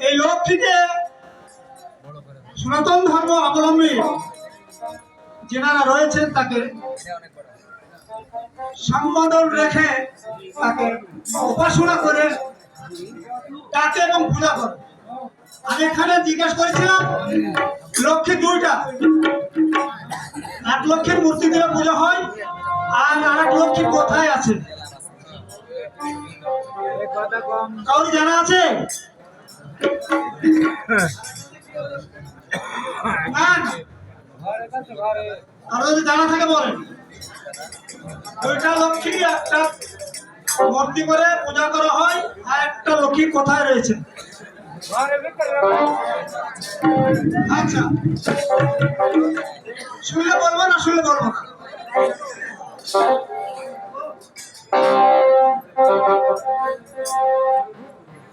এই লক্ষ্মীকে সনাতন ধর্ম অবলম্বী যেনারা রয়েছেন তাকে সম্বোধন রেখে তাকে উপাসনা করে তাকে এবং পূজা করে আমি এখানে জিজ্ঞেস করেছিলাম, লক্ষ্মী দুইটা, এক লক্ষ্মীর মূর্তি দিয়ে পূজা হয় আর আরেক লক্ষ্মী কোথায় আছে কাউরি জানা আছে? আরও যদি জানা থাকে বলেন। দুইটা লক্ষ্মী, একটা মূর্তি করে পূজা করা হয়, আর একটা লক্ষ্মী কোথায় রয়েছে? আচ্ছা। শুনলে বলব না শুনলে বলব না?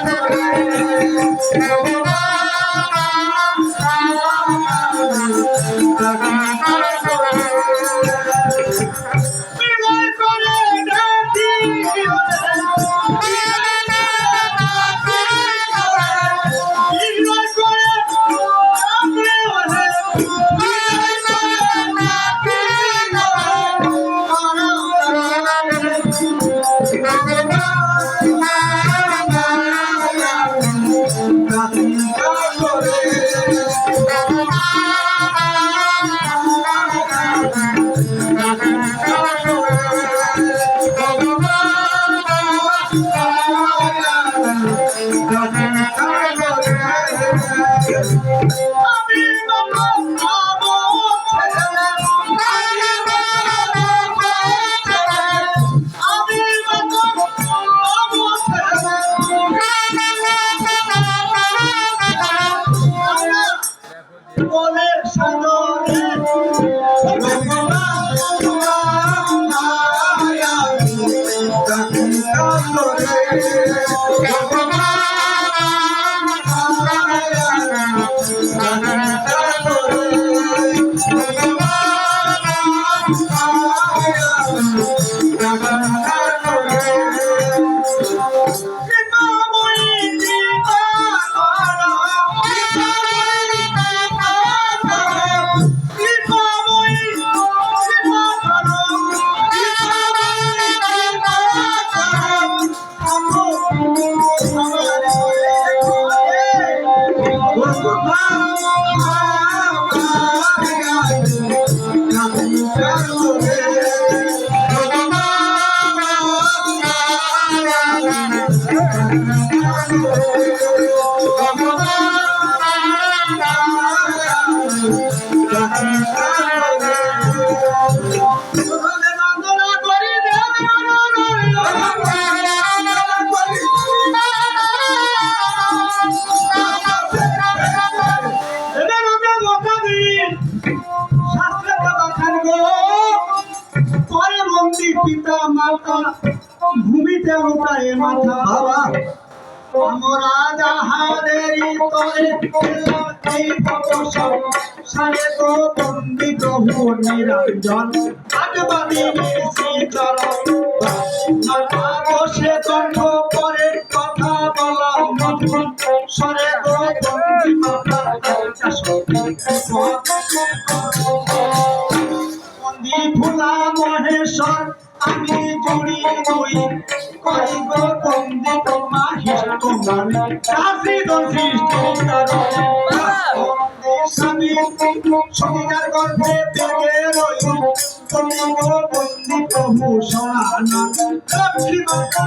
ভগমা বলে পিতা মাতা ভূমিতে উঠায় মাথা। বাবা আমরা যাহাদেরই তরে এই তপস্য সারে তো বন্দি প্রভু নিরঞ্জন। আগবাদী শ্রীচরণ বসে কণ্ঠ পরে কথা বলা মহেশ্বর আমি জুড়ি দুই করিব বন্দি তোমা হিস তোমার কাশি দশিষ্টি স্বামী। সমিকার গর্ভে বেগে রই তুমি গো বন্দি প্রভু সরানা লক্ষ্মী মাতা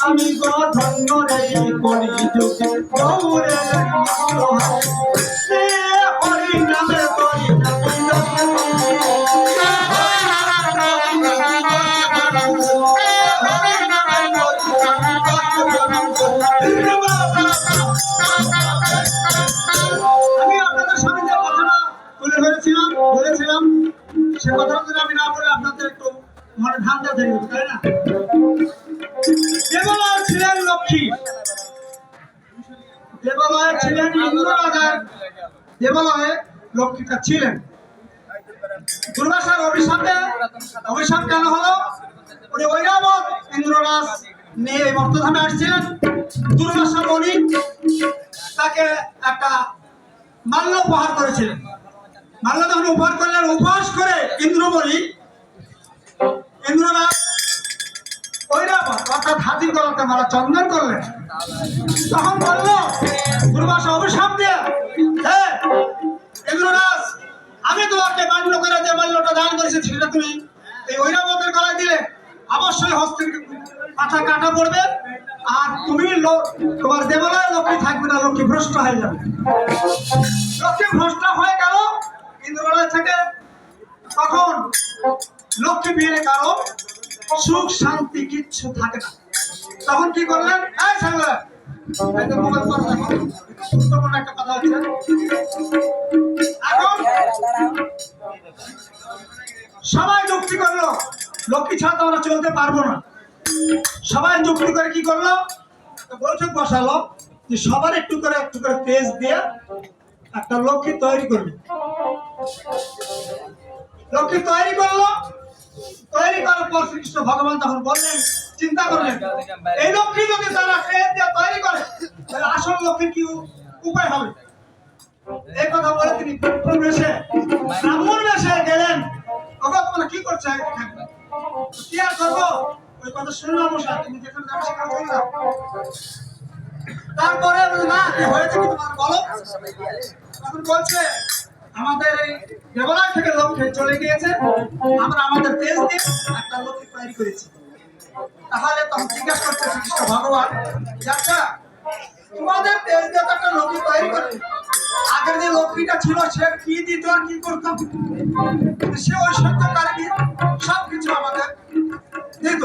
আমি ধন্য রে করি যুগে গৌরে ছিলেন ইন্দ্র রাজার দেবালয়ে লক্ষ্মীটা ছিলেন। দুর্বাসার অভিশাপে অভিশাপ কেন হলো? উনি ঐরাবত ইন্দ্ররাজ নিয়ে এই মর্তধামে আসছিলেন। দুর্বাসা মণি তাকে একটা মাল্য উপহার করেছিলেন। মাল্য যখন উপহার করলেন, উপহাস করে ইন্দ্রমণি ইন্দ্রনাথ ঐরাবত অর্থাৎ হাতির গলাতে মারা চন্দন করলেন। তখন বলল দুর্বাসা অভিশাপ দিয়ে আমি তোমাকে মান্য করে যে মাল্যটা দান করেছি সেটা তুমি এই ঐরাবতের গলায় দিলে অবশ্যই হস্তের পাঠা কাটা পড়বে আর তুমি তোমার দেবালয়ে লক্ষ্মী থাকবে না লক্ষ্মী ভ্রষ্ট হয়ে যাবে লক্ষ্মী ভ্রষ্ট হয়ে গেল ইন্দ্রালয় থেকে তখন লক্ষ্মী বিয়ের কারণ, সুখ, শান্তি কিচ্ছু থাকে না। তখন কি করলেন? সবাই যুক্তি করল, লক্ষ্মী ছাড়া তো আমরা চলতে পারব না। সবাই যুক্তি করে কি করল? বৈঠক বসালো যে সবার একটু করে একটু করে তেজ দিয়ে একটা লক্ষ্মী তৈরি করবে। লক্ষ্মী তৈরি করল। তৈরি করার পর শ্রীকৃষ্ণ ভগবান তখন বললেন চিন্তা করলেন এই লক্ষ্মী যদি দিয়ে তৈরি করে, তাহলে আসল লক্ষ্মীর কি উপায় হবে? এই কথা বলে তিনি বেশে ব্রাহ্মণ বেশে গেলেন। ওগো তোমরা কি করছ? কি আর করব? ওই কথা শুনলাম তুমি যেখানে যাবে সেখানে চলে যাও তারপরে না হয়েছে কি তোমার বলো? তখন বলছে, আমাদের এই দেবালয় থেকে লোক চলে গিয়েছে। আমরা আমাদের তেজ দিয়ে একটা লোককে তৈরি করেছি। তাহলে তখন জিজ্ঞাসা করছে শ্রীকৃষ্ণ ভগবান আচ্ছা তোমাদের তেজ দিয়ে তো একটা লোককে তৈরি করে। আগের যে লক্ষ্মীটা ছিল, সে কি দিত আর কি করতাম সে ওই সত্য কারণে সব কিছু আমাদের দিত।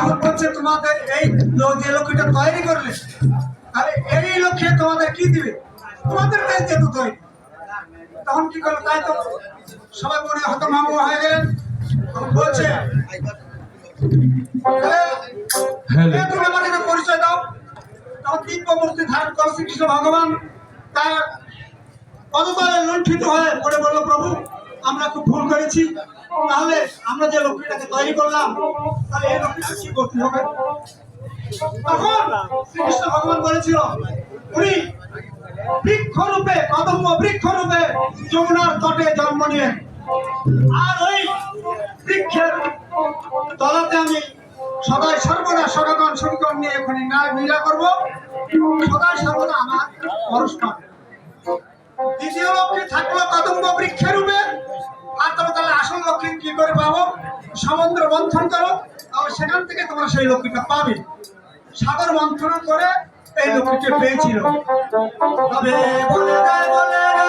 এখন বলছে, তোমাদের এই যে লক্ষ্মীটা তৈরি করলে, তাহলে এই লক্ষ্যে তোমাদের কি দিবে? তোমাদের তেজ যেহেতু তৈরি। তখন কি করল তাই তো? সবাই মনে হত মামু হয়ে গেলেন। বলছে। "এ, এ, তুমি আমাকে পরিচয় দাও। দিব্য মূর্তি ধারণ করো শ্রীকৃষ্ণ ভগবান? তার পদতলে লুণ্ঠিত হয়ে পড়ে বলল প্রভু আমরা খুব ভুল করেছি। তাহলে আমরা যে লক্ষ্মীটাকে তৈরি করলাম তাহলে এই লক্ষ্মীটা কি করতে হবে? তখন শ্রীকৃষ্ণ ভগবান বলেছিল উনি বৃক্ষরূপে কদম্ব বৃক্ষরূপে যমুনার তটে জন্ম নিয়ে আর ওই বৃক্ষের তলাতে আমি সদাই সর্বদা সনাতন সঙ্গন নিয়ে ওখানে ন্যায় লীলা করব। সদাই সর্বদা আমার পাবে দ্বিতীয় লক্ষ্মী থাকল কদম্ব বৃক্ষের আর তবে তাহলে আসল লক্ষ্মী কি করে পাবো? সমুদ্র মন্থন করো, তাহলে সেখান থেকে তোমরা সেই লক্ষ্মীটা পাবে। সাগর মন্থন করে এই লক্ষ্মীকে পেয়েছিল। তবে বলে দেয়, বলে ওরে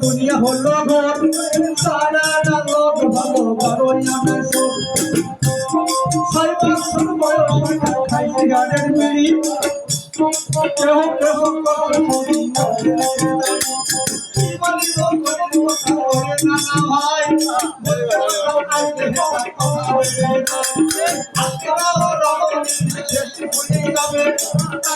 দুনিয়া হলো ঘর সারা লোক ভালো বড় আমার ছয় বছর বয়স খাই সিগারেট বিড়ি কেহ কেহ বলতে পারছি না হবে গেলে আমি